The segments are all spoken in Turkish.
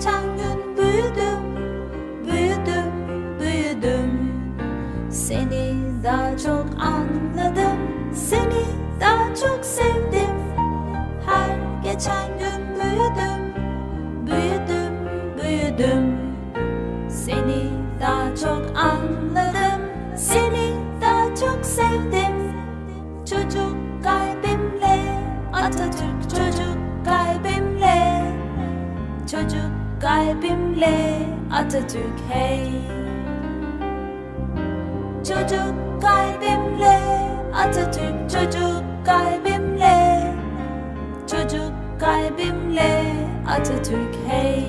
geçen gün büyüdüm, büyüdüm, büyüdüm. Seni daha çok anladım, seni daha çok sevdim. Her geçen gün büyüdüm, büyüdüm, büyüdüm. Seni daha çok anladım, seni daha çok sevdim. Çocuk kalbimle, Atatürk çocuk kalbimle. Çocuk hey. Çocuk kalbimle Atatürk çocuk kalbimle. Çocuk kalbimle Atatürk hey.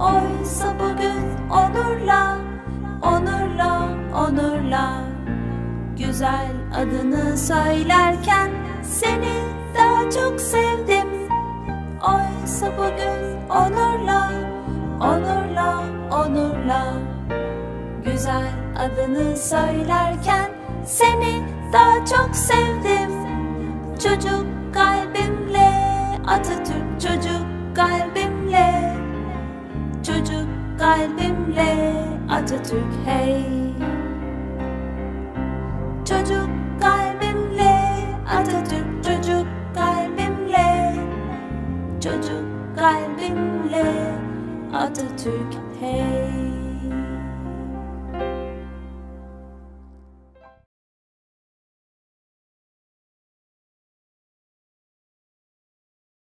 Oysa bugün onurla Onurla onurla. Güzel adını söylerken Seni daha çok sevdim Oysa bugün? Onurla Onurla onurla. Güzel adını söylerken Seni daha çok sevdim. Çocuk kalbimle Atatürk çocuk kalbimle. Çocuk kalbimle Atatürk hey. Çocuk regnvin le, at det tuk hei.